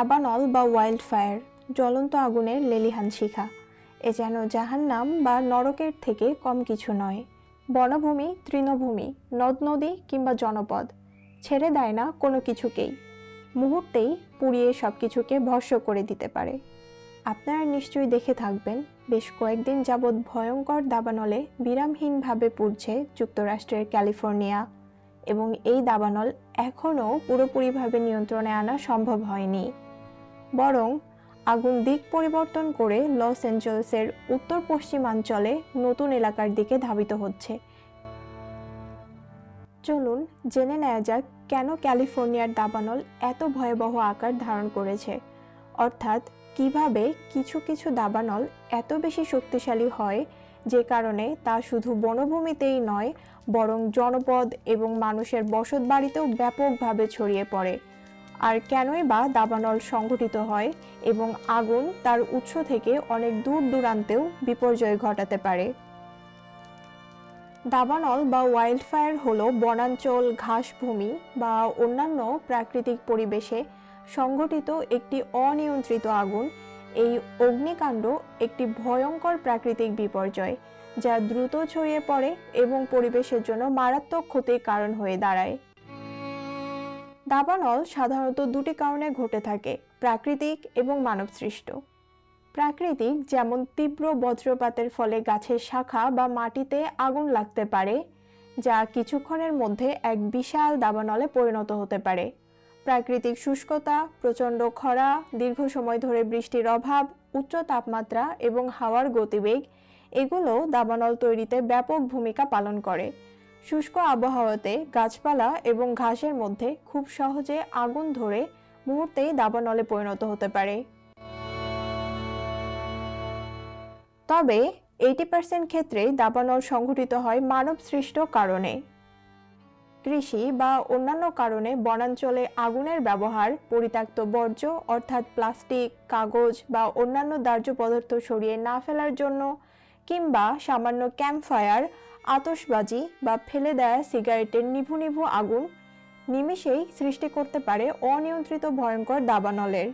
দাবানল বা wild fire জ্বলন্ত আগুনের লেলিহান শিখা। এ যেন জাহান্নাম বা নরকের থেকে কম কিছু নয়। বনভূমি, তৃণভূমি নদ নদী কিংবা জনপদ, ছেড়ে দেয় না কোনো কিছুকেই। মুহূর্তেই পুড়িয়ে সব কিছুকে ভস্য করে দিতে পারে। আপনারা নিশ্চয়ই দেখে থাকবেন, বেশ কয়েকদিন যাবৎ ভয়ঙ্কর দাবানলে বিরামহীনভাবে পুড়ছে যুক্তরাষ্ট্রের ক্যালিফোর্নিয়া এবং এই দাবানল এখনও পুরোপুরিভাবে নিয়ন্ত্রণে আনা সম্ভব হয়নি। বরং আগুন দিক পরিবর্তন করে লস অ্যাঞ্জেলেসের উত্তর পশ্চিমাঞ্চলে নতুন এলাকার দিকে ধাবিত হচ্ছে। চলুন জেনে নেওয়া যাক কেন ক্যালিফোর্নিয়ার দাবানল এত ভয়াবহ আকার ধারণ করেছে। অর্থাৎ কীভাবে কিছু কিছু দাবানল এত বেশি শক্তিশালী হয় যে কারণে তা শুধু বনভূমিতেই নয়, বরং জনপদ এবং মানুষের বসত বাড়িতেও ব্যাপকভাবে ছড়িয়ে পড়ে। আর কেনই বা দাবানল সংঘটিত হয় এবং আগুন তার উৎস থেকে অনেক দূর দূরান্তেও বিপর্যয় ঘটাতে পারে। দাবানল বা ওয়াইল্ড ফায়ার হলো বনাঞ্চল, ঘাসভূমি বা অন্যান্য প্রাকৃতিক পরিবেশে সংঘটিত একটি অনিয়ন্ত্রিত আগুন। এই অগ্নিকাণ্ড একটি ভয়ঙ্কর প্রাকৃতিক বিপর্যয় যা দ্রুত ছড়িয়ে পড়ে এবং পরিবেশের জন্য মারাত্মক ক্ষতির কারণ হয়ে দাঁড়ায়। দাবানল সাধারণত দুটি কারণে ঘটে থাকে, প্রাকৃতিক এবং মানবসৃষ্ট। প্রাকৃতিক যেমন তীব্র বজ্রপাতের ফলে গাছের শাখা বা মাটিতে আগুন লাগতে পারে, যা কিছুক্ষণের মধ্যে এক বিশাল দাবানলে পরিণত হতে পারে। প্রাকৃতিক শুষ্কতা, প্রচণ্ড খরা, দীর্ঘ সময় ধরে বৃষ্টির অভাব, উচ্চ তাপমাত্রা এবং হাওয়ার গতিবেগ, এগুলো দাবানল তৈরিতে ব্যাপক ভূমিকা পালন করে। শুষ্ক আবহাওয়াতে গাছপালা এবং ঘাসের মধ্যে খুব সহজে আগুন ধরে মুহূর্তেই দাবানলে পরিণত হতে পারে। তবে এইটি পার্সেন্ট ক্ষেত্রেই দাবানল সংঘটিত হয় মানব সৃষ্ট কারণে। কৃষি বা অন্যান্য কারণে বনাঞ্চলে আগুনের ব্যবহার পরিত্যক্ত বর্জ্য অর্থাৎ প্লাস্টিক, কাগজ বা অন্যান্য দাহ্য পদার্থ সরিয়ে না ফেলার জন্য কিংবা সামান্য ক্যাম্পফায়ার আতশবাজি বা ফেলে দেয়া সিগারেটের নিভু নিভু আগুন নিমিষেই সৃষ্টি করতে পারে অনিয়ন্ত্রিত ভয়ঙ্কর দাবানলের।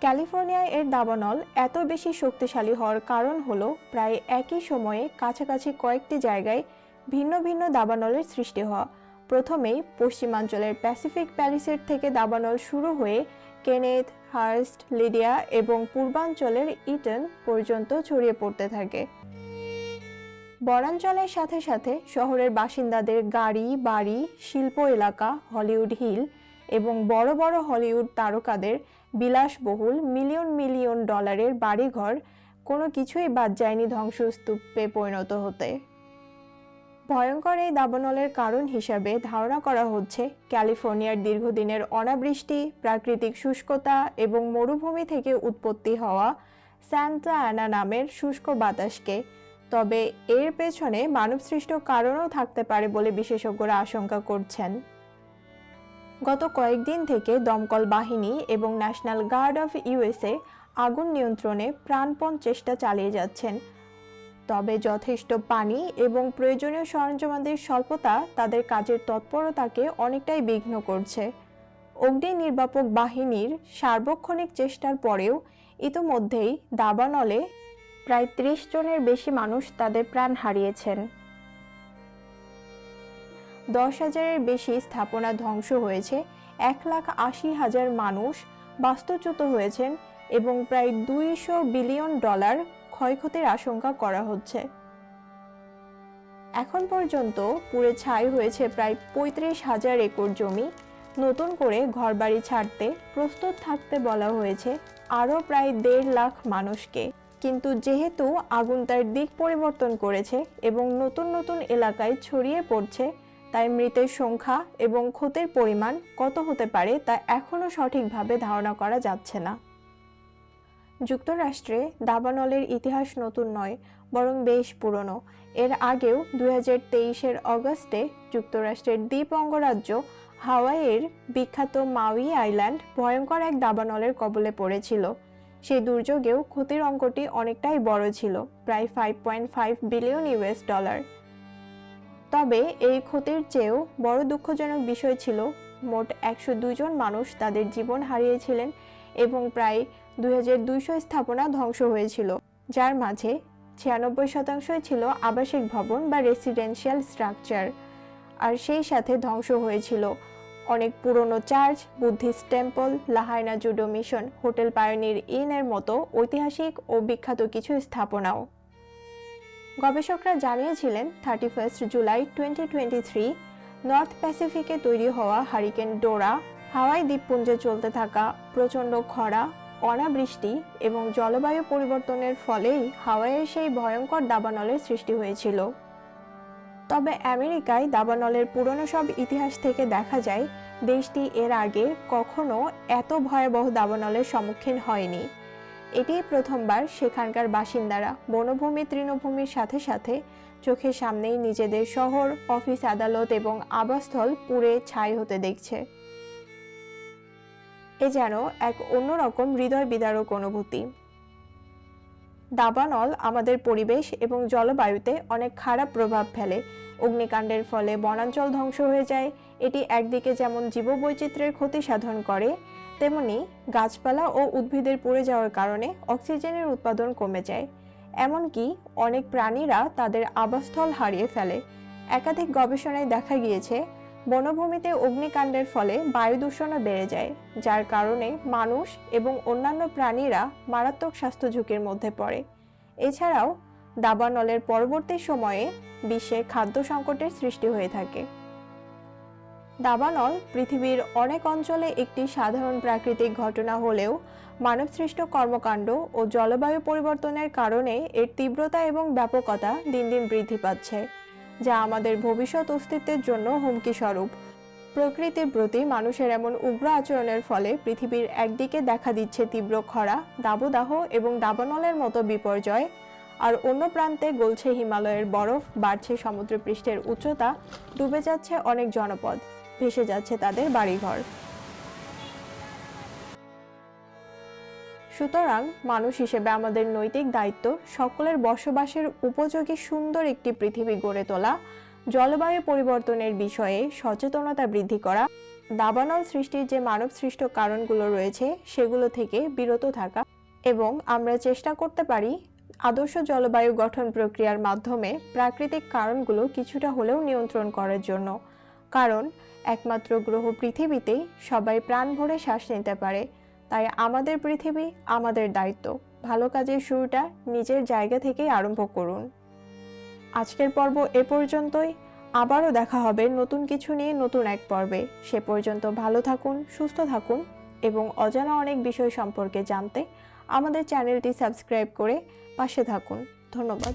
ক্যালিফোর্নিয়ায় এর দাবানল এত বেশি শক্তিশালী হওয়ার কারণ হলো প্রায় একই সময়ে কাছাকাছি কয়েকটি জায়গায় ভিন্ন ভিন্ন দাবানলের সৃষ্টি হওয়া। প্রথমেই পশ্চিমাঞ্চলের প্যাসিফিক প্যালিসের থেকে দাবানল শুরু হয়ে কেনেথ, হার্স্ট, লিডিয়া এবং পূর্বাঞ্চলের ইটন পর্যন্ত ছড়িয়ে পড়তে থাকে। বনাঞ্চলের সাথে সাথে শহরের বাসিন্দাদের গাড়ি, বাড়ি, শিল্প এলাকা, হলিউড হিল এবং বড় বড় হলিউড তারকাদের বিলাসবহুল মিলিয়ন মিলিয়ন ডলারের বাড়িঘর কোনো কিছুই বাদ যায়নি ধ্বংসস্তূপে পরিণত হতে। ভয়ঙ্কর এই দাবানলের কারণ হিসাবে ধারণা করা হচ্ছে ক্যালিফোর্নিয়ার দীর্ঘদিনের অনাবৃষ্টি, প্রাকৃতিক শুষ্কতা এবং মরুভূমি থেকে উৎপত্তি হওয়া স্যান্টা অ্যানা নামের শুষ্ক বাতাসকে তবে এর পেছনে মানবসৃষ্ট কারণও থাকতে পারে বলে বিশেষজ্ঞরা আশঙ্কা করছেন। গত কয়েকদিন থেকে দমকল বাহিনী এবং ন্যাশনাল গার্ড অফ ইউএসএ আগুন নিয়ন্ত্রণে প্রাণপণ চেষ্টা চালিয়ে যাচ্ছেন। তবে যথেষ্ট পানি এবং প্রয়োজনীয় সরঞ্জামাদের স্বল্পতা তাদের কাজের তৎপরতাকে অনেকটাই বিঘ্ন করছে। অগ্নি নির্বাপক বাহিনীর সার্বক্ষণিক চেষ্টার পরেও ইতোমধ্যেই দাবানলে প্রায় ত্রিশ জনের বেশি মানুষ তাদের প্রাণ হারিয়েছেন। দশ হাজারের বেশি স্থাপনা ধ্বংস হয়েছে, এক লাখ আশি হাজার মানুষ বাস্তুচ্যুত হয়েছেন এবং প্রায় দুইশো বিলিয়ন ডলার ক্ষয়ক্ষতির আশঙ্কা করা হচ্ছে। এখন পর্যন্ত পুড়ে ছাই হয়েছে প্রায় পঁয়ত্রিশ হাজার একর জমি। নতুন করে ঘরবাড়ি ছাড়তে, প্রস্তুত থাকতে বলা হয়েছে আরও প্রায় দেড় লাখ মানুষকে। কিন্তু যেহেতু আগুন তার দিক পরিবর্তন করেছে এবং নতুন নতুন এলাকায় ছড়িয়ে পড়ছে, তাই মৃতের সংখ্যা এবং ক্ষতির পরিমাণ কত হতে পারে তা এখনও সঠিকভাবে ধারণা করা যাচ্ছে না। যুক্তরাষ্ট্রে দাবানলের ইতিহাস নতুন নয়, বরং বেশ পুরনো। এর আগেও দু হাজার তেইশের অগস্টে যুক্তরাষ্ট্রের দ্বীপ অঙ্গরাজ্য হাওয়াইয়ের বিখ্যাত মাউই আইল্যান্ড ভয়ঙ্কর এক দাবানলের কবলে পড়েছিল। সেই দুর্যোগেও ক্ষতির অঙ্কটি অনেকটাই বড় ছিল, প্রায় five point five billion US dollar তবে এই ক্ষতির চেয়েও বড় দুঃখজনক বিষয় ছিল, মোট একশো জন মানুষ তাদের জীবন হারিয়েছিলেন এবং প্রায় দুই হাজার দুইশো স্থাপনা ধ্বংস হয়েছিল, যার মাঝে ছিয়ানব্বই শতাংশই ছিল আবাসিক ভবন বা রেসিডেন্সিয়াল স্ট্রাকচার আর সেই সাথে ধ্বংস হয়েছিল। অনেক পুরনো church, Buddhist temple, Lahaina Judo Mission, hotel Pioneer ইনের মতো ঐতিহাসিক ও বিখ্যাত কিছু স্থাপনাও। গবেষকরা জানিয়েছিলেন, thirty first July twenty twenty three, north প্যাসিফিকে তৈরি হওয়া হারিকেন ডোরা, হাওয়াই দ্বীপপুঞ্জে চলতে থাকা প্রচণ্ড খরা, অনাবৃষ্টি এবং জলবায়ু পরিবর্তনের ফলেই হাওয়াইয়ের সেই ভয়ঙ্কর দাবানলের সৃষ্টি হয়েছিল। তবে আমেরিকায় দাবানলের পুরনো সব ইতিহাস থেকে দেখা যায়, দেশটি এর আগে কখনো এত ভয়াবহ দাবানলের সম্মুখীন হয়নি। এটিই প্রথমবার সেখানকার বাসিন্দারা বনভূমি, তৃণভূমির সাথে সাথে চোখের সামনেই নিজেদের শহর, অফিস আদালত এবং আবাসস্থল পুড়ে ছাই হতে দেখছে। এ যেন এক অন্যরকম হৃদয় বিদারক অনুভূতি। দাবানল আমাদের পরিবেশ এবং জলবায়ুতে অনেক খারাপ প্রভাব ফেলে। অগ্নিকাণ্ডের ফলে বনাঞ্চল ধ্বংস হয়ে যায়। এটি একদিকে যেমন জীববৈচিত্র্যের ক্ষতি সাধন করে, তেমনি গাছপালা ও উদ্ভিদের পড়ে যাওয়ার কারণে অক্সিজেনের উৎপাদন কমে যায়। এমনকি অনেক প্রাণীরা তাদের আবাসস্থল হারিয়ে ফেলে। একাধিক গবেষণায় দেখা গিয়েছে বনভূমিতে অগ্নিকাণ্ডের ফলে বায়ু দূষণও বেড়ে যায়, যার কারণে মানুষ এবং অন্যান্য প্রাণীরা মারাত্মক স্বাস্থ্য ঝুঁকির মধ্যে পড়ে। এছাড়াও, দাবানলের পরবর্তী সময়ে বিশ্বে খাদ্য সংকটের সৃষ্টি হয়ে থাকে। দাবানল পৃথিবীর অনেক অঞ্চলে একটি সাধারণ প্রাকৃতিক ঘটনা হলেও মানবসৃষ্ট কর্মকাণ্ড ও জলবায়ু পরিবর্তনের কারণে এর তীব্রতা এবং ব্যাপকতা দিন দিন বৃদ্ধি পাচ্ছে। যা আমাদের ভবিষ্যৎ অস্তিত্বের জন্য হুমকি স্বরূপ প্রকৃতির প্রতি মানুষের এমন উগ্র আচরণের ফলে পৃথিবীর একদিকে দেখা দিচ্ছে তীব্র খরা, দাবদাহ এবং দাবানলের মতো বিপর্যয়, আর অন্য প্রান্তে গলছে হিমালয়ের বরফ, বাড়ছে সমুদ্রপৃষ্ঠের উচ্চতা, ডুবে যাচ্ছে অনেক জনপদ, ভেসে যাচ্ছে তাদের বাড়িঘর। সুতরাং মানুষ হিসেবে আমাদের নৈতিক দায়িত্ব, সকলের বসবাসের উপযোগী সুন্দর একটি পৃথিবী গড়ে তোলা, জলবায়ু পরিবর্তনের বিষয়ে সচেতনতা বৃদ্ধি করা, দাবানল সৃষ্টির যে মানব সৃষ্ট কারণগুলো রয়েছে সেগুলো থেকে বিরত থাকা এবং আমরা চেষ্টা করতে পারি আদর্শ জলবায়ু গঠন প্রক্রিয়ার মাধ্যমে প্রাকৃতিক কারণগুলো কিছুটা হলেও নিয়ন্ত্রণ করার জন্য। কারণ একমাত্র গ্রহ পৃথিবীতেই সবাই প্রাণ ভরে শ্বাস নিতে পারে। তাই আমাদের পৃথিবী আমাদের দায়িত্ব। ভালো কাজের শুরুটা নিজের জায়গা থেকেই আরম্ভ করুন। আজকের পর্ব এ পর্যন্তই। আবারও দেখা হবে নতুন কিছু নিয়ে নতুন এক পর্বে। সে পর্যন্ত ভালো থাকুন, সুস্থ থাকুন এবং অজানা অনেক বিষয় সম্পর্কে জানতে আমাদের চ্যানেলটি সাবস্ক্রাইব করে পাশে থাকুন। ধন্যবাদ।